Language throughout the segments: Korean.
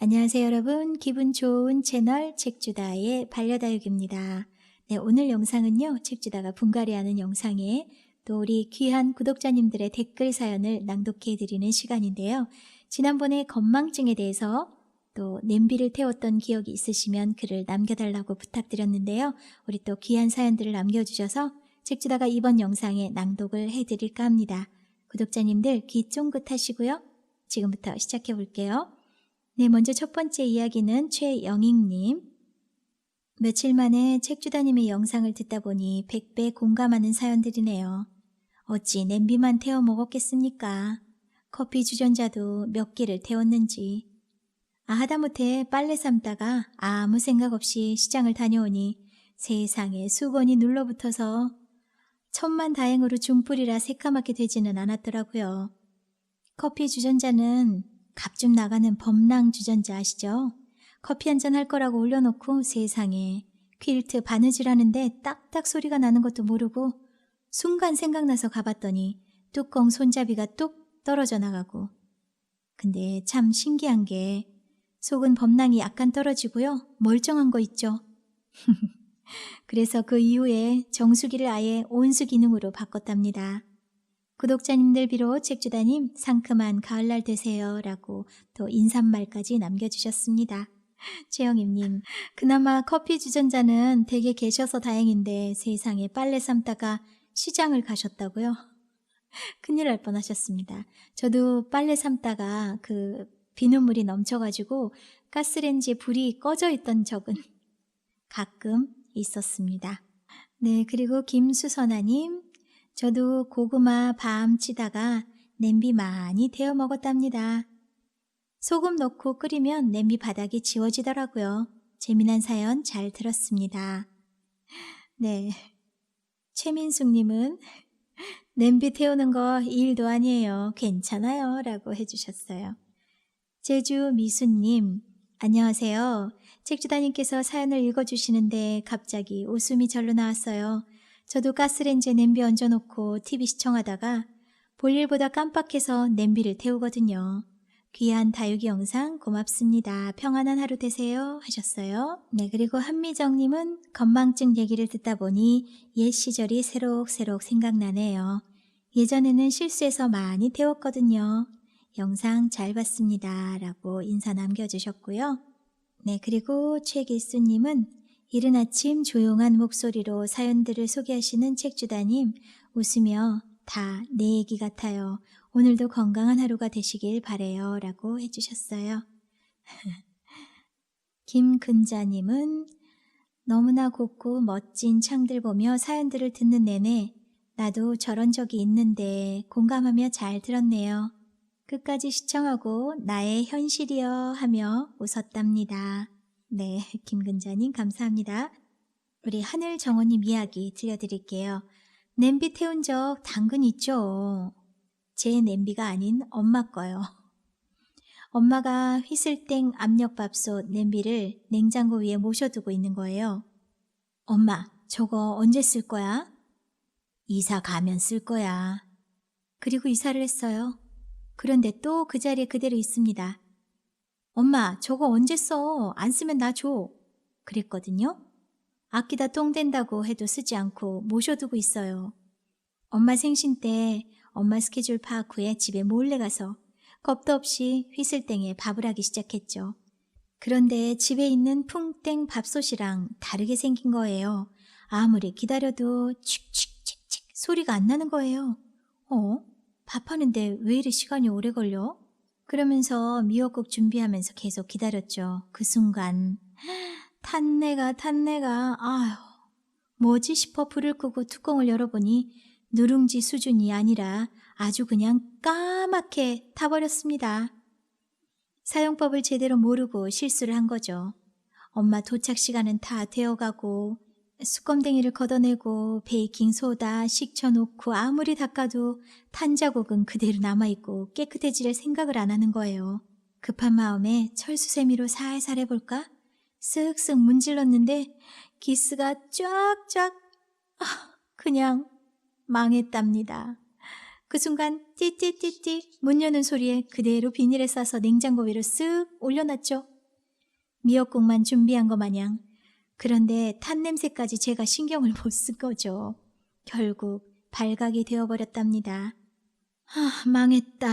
안녕하세요 여러분 기분 좋은 채널 책주다의 반려다육입니다. 네, 오늘 영상은요 책주다가 분갈이하는 영상에 또 우리 귀한 구독자님들의 댓글 사연을 낭독해 드리는 시간인데요. 지난번에 건망증에 대해서 또 냄비를 태웠던 기억이 있으시면 글을 남겨달라고 부탁드렸는데요. 우리 또 귀한 사연들을 남겨주셔서 책주다가 이번 영상에 낭독을 해드릴까 합니다. 구독자님들 귀 쫑긋 하시고요. 지금부터 시작해 볼게요. 네, 먼저 첫 번째 이야기는 최영익님. 며칠 만에 책주다님의 영상을 듣다 보니 100배 공감하는 사연들이네요. 어찌 냄비만 태워 먹었겠습니까? 커피 주전자도 몇 개를 태웠는지. 아, 하다못해 빨래 삶다가 아무 생각 없이 시장을 다녀오니 세상에 수건이 눌러붙어서 천만 다행으로 중불이라 새까맣게 되지는 않았더라고요. 커피 주전자는 값 좀 나가는 범랑 주전자 아시죠? 커피 한 잔 할 거라고 올려놓고 세상에. 퀼트 바느질 하는데 딱딱 소리가 나는 것도 모르고 순간 생각나서 가봤더니 뚜껑 손잡이가 뚝 떨어져 나가고. 근데 참 신기한 게 속은 범랑이 약간 떨어지고요. 멀쩡한 거 있죠? 그래서 그 이후에 정수기를 아예 온수 기능으로 바꿨답니다 구독자님들 비로 책주다님 상큼한 가을날 되세요 라고 또 인사말까지 남겨주셨습니다. 최영임님, 그나마 커피 주전자는 댁에 계셔서 다행인데 세상에 빨래 삶다가 시장을 가셨다고요? 큰일 날 뻔하셨습니다. 저도 빨래 삶다가 그 비눗물이 넘쳐가지고 가스렌지에 불이 꺼져 있던 적은 가끔 있었습니다. 네, 그리고 김수선아님, 저도 고구마 밤 치다가 냄비 많이 데워 먹었답니다. 소금 넣고 끓이면 냄비 바닥이 지워지더라고요. 재미난 사연 잘 들었습니다. 네. 최민숙님은 냄비 태우는 거 일도 아니에요. 괜찮아요. 라고 해주셨어요. 제주 미수님, 안녕하세요. 책주다님께서 사연을 읽어주시는데 갑자기 웃음이 절로 나왔어요. 저도 가스렌지에 냄비 얹어놓고 TV 시청하다가 볼일보다 깜빡해서 냄비를 태우거든요. 귀한 다육이 영상 고맙습니다. 평안한 하루 되세요. 하셨어요. 네, 그리고 한미정님은 건망증 얘기를 듣다 보니 옛 시절이 새록새록 생각나네요. 예전에는 실수해서 많이 태웠거든요. 영상 잘 봤습니다. 라고 인사 남겨주셨고요. 네, 그리고 최길수님은 이른 아침 조용한 목소리로 사연들을 소개하시는 책주다님 웃으며 다 내 얘기 같아요. 오늘도 건강한 하루가 되시길 바래요. 라고 해주셨어요. 김근자님은 너무나 곱고 멋진 창들 보며 사연들을 듣는 내내 나도 저런 적이 있는데 공감하며 잘 들었네요. 끝까지 시청하고 나의 현실이여 하며 웃었답니다. 네, 김근자님 감사합니다. 우리 하늘정원님 이야기 들려드릴게요. 냄비 태운 적 당근 있죠? 제 냄비가 아닌 엄마 거요. 엄마가 휘슬땡 압력밥솥 냄비를 냉장고 위에 모셔두고 있는 거예요. 엄마, 저거 언제 쓸 거야? 이사 가면 쓸 거야. 그리고 이사를 했어요. 그런데 또 그 자리에 그대로 있습니다. 엄마, 저거 언제 써? 안 쓰면 나 줘. 그랬거든요. 아끼다 똥 된다고 해도 쓰지 않고 모셔두고 있어요. 엄마 생신 때 엄마 스케줄 파악 후에 집에 몰래 가서 겁도 없이 휘슬땡에 밥을 하기 시작했죠. 그런데 집에 있는 풍땡 밥솥이랑 다르게 생긴 거예요. 아무리 기다려도 칙칙칙칙 소리가 안 나는 거예요. 어? 밥하는데 왜 이리 시간이 오래 걸려? 그러면서 미역국 준비하면서 계속 기다렸죠. 그 순간 탄내가 탄내가 아휴 뭐지 싶어 불을 끄고 뚜껑을 열어보니 누룽지 수준이 아니라 아주 그냥 까맣게 타버렸습니다. 사용법을 제대로 모르고 실수를 한 거죠. 엄마 도착 시간은 다 되어가고 수검댕이를 걷어내고 베이킹 소다 식혀 놓고 아무리 닦아도 탄 자국은 그대로 남아있고 깨끗해질 생각을 안 하는 거예요. 급한 마음에 철수세미로 살살 해볼까? 쓱쓱 문질렀는데 기스가 쫙쫙 아, 그냥 망했답니다. 그 순간 띠띠띠띠 문 여는 소리에 그대로 비닐에 싸서 냉장고 위로 쓱 올려놨죠. 미역국만 준비한 것 마냥. 그런데 탄 냄새까지 제가 신경을 못 쓴 거죠. 결국 발각이 되어버렸답니다. 아, 망했다.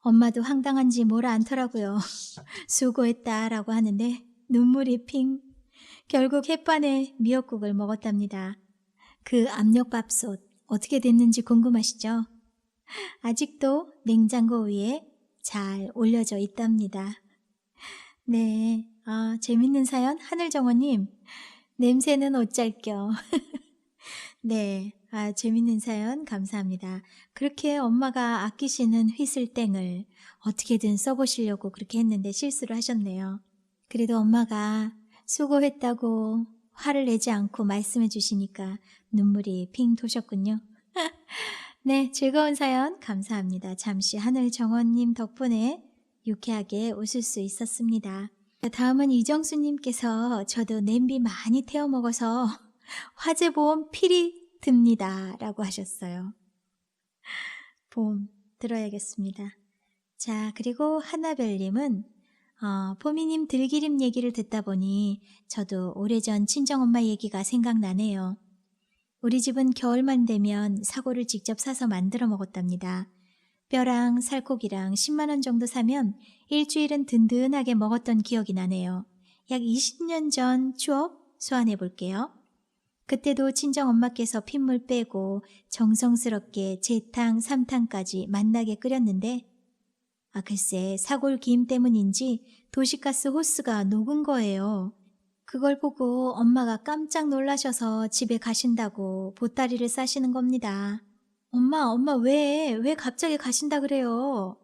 엄마도 황당한지 뭐라 않더라고요. 수고했다 라고 하는데 눈물이 핑. 결국 햇반에 미역국을 먹었답니다. 그 압력밥솥 어떻게 됐는지 궁금하시죠? 아직도 냉장고 위에 잘 올려져 있답니다. 네, 아, 재밌는 사연 하늘정원님. 냄새는 어쩔겨. 네, 아, 재밌는 사연 감사합니다. 그렇게 엄마가 아끼시는 휘슬땡을 어떻게든 써보시려고 그렇게 했는데 실수를 하셨네요. 그래도 엄마가 수고했다고 화를 내지 않고 말씀해 주시니까 눈물이 핑 도셨군요. 네, 즐거운 사연 감사합니다. 잠시 하늘정원님 덕분에 유쾌하게 웃을 수 있었습니다. 다음은 이정수님께서 저도 냄비 많이 태워 먹어서 화재보험 필히 듭니다. 라고 하셨어요. 보험 들어야겠습니다. 자, 그리고 하나별님은 어, 포미님 들기름 얘기를 듣다 보니 저도 오래전 친정엄마 얘기가 생각나네요. 우리 집은 겨울만 되면 사고를 직접 사서 만들어 먹었답니다. 뼈랑 살코기랑 10만원 정도 사면 일주일은 든든하게 먹었던 기억이 나네요. 약 20년 전 추억 소환해 볼게요. 그때도 친정 엄마께서 핏물 빼고 정성스럽게 재탕, 삼탕까지 만나게 끓였는데 아 글쎄 사골 김 때문인지 도시가스 호스가 녹은 거예요. 그걸 보고 엄마가 깜짝 놀라셔서 집에 가신다고 보따리를 싸시는 겁니다. 엄마, 엄마 왜, 왜 갑자기 가신다 그래요?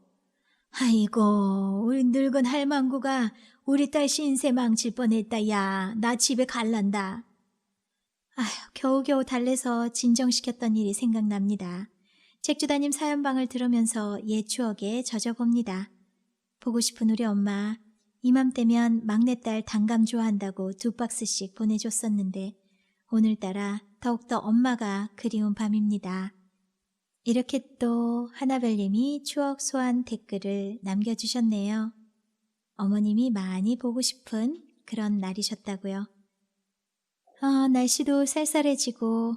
아이고, 우리 늙은 할망구가 우리 딸 신세 망칠 뻔했다, 야. 나 집에 갈란다. 아휴, 겨우겨우 달래서 진정시켰던 일이 생각납니다. 책주다님 사연방을 들으면서 옛 추억에 젖어봅니다. 보고 싶은 우리 엄마, 이맘때면 막내딸 단감 좋아한다고 두 박스씩 보내줬었는데, 오늘따라 더욱더 엄마가 그리운 밤입니다. 이렇게 또 하나별님이 추억 소환 댓글을 남겨주셨네요. 어머님이 많이 보고 싶은 그런 날이셨다고요. 아, 날씨도 쌀쌀해지고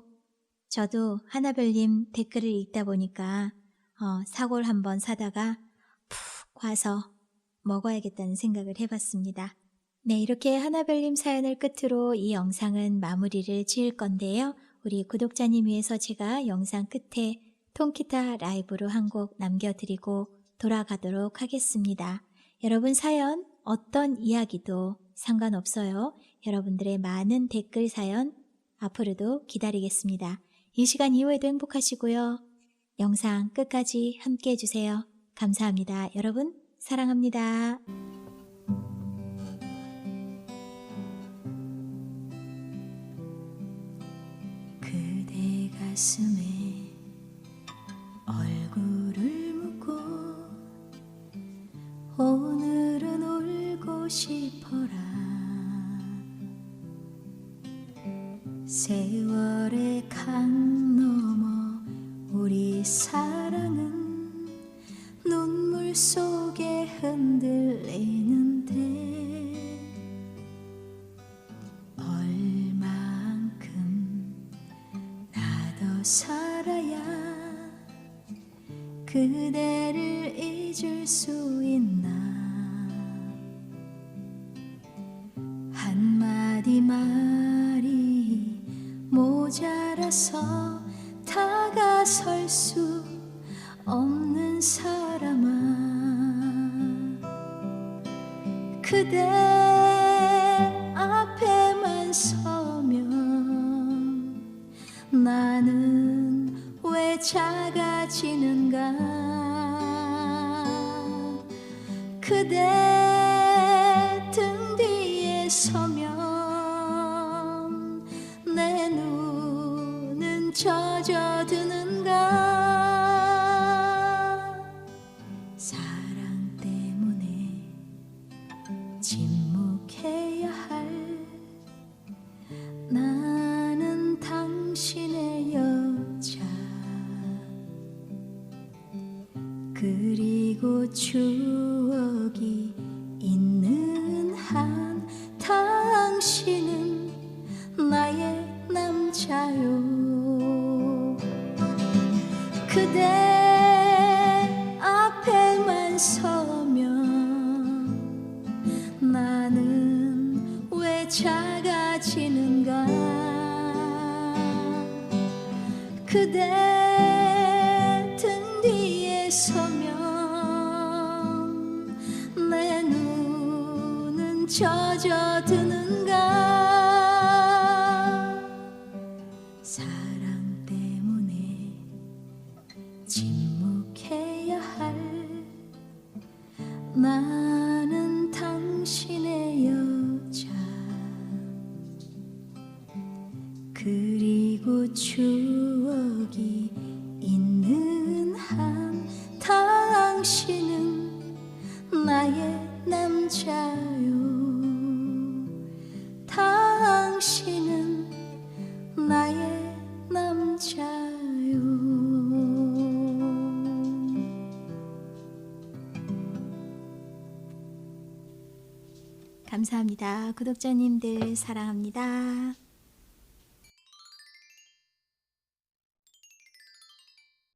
저도 하나별님 댓글을 읽다 보니까 어, 사골 한번 사다가 푹 와서 먹어야겠다는 생각을 해봤습니다. 네, 이렇게 하나별님 사연을 끝으로 이 영상은 마무리를 지을 건데요. 우리 구독자님 위해서 제가 영상 끝에 통기타 라이브로 한 곡 남겨드리고 돌아가도록 하겠습니다. 여러분 사연 어떤 이야기도 상관없어요. 여러분들의 많은 댓글 사연 앞으로도 기다리겠습니다. 이 시간 이후에도 행복하시고요. 영상 끝까지 함께 해주세요. 감사합니다. 여러분 사랑합니다. 그대 가슴에 싶어라. 세월의 강 넘어 우리 사랑은 눈물 속에 흔들리는데 얼만큼 나도 살아야 그대를 잊을 수 있나 모자라서 다가설 수 없는 사람아. 그대 앞에만 서면 나는 왜 작아지는가? 그대 젖어드는가? 사랑 때문에 침묵해야 할 나는 당신의 여자. 그리고 추억이 있는 한 당신은 나의 남자요 그대 등 뒤에 서면 내 눈은 젖어드는가? 사랑 때문에 침묵해야 할나 당신은 나의 남자요 감사합니다. 구독자님들 사랑합니다.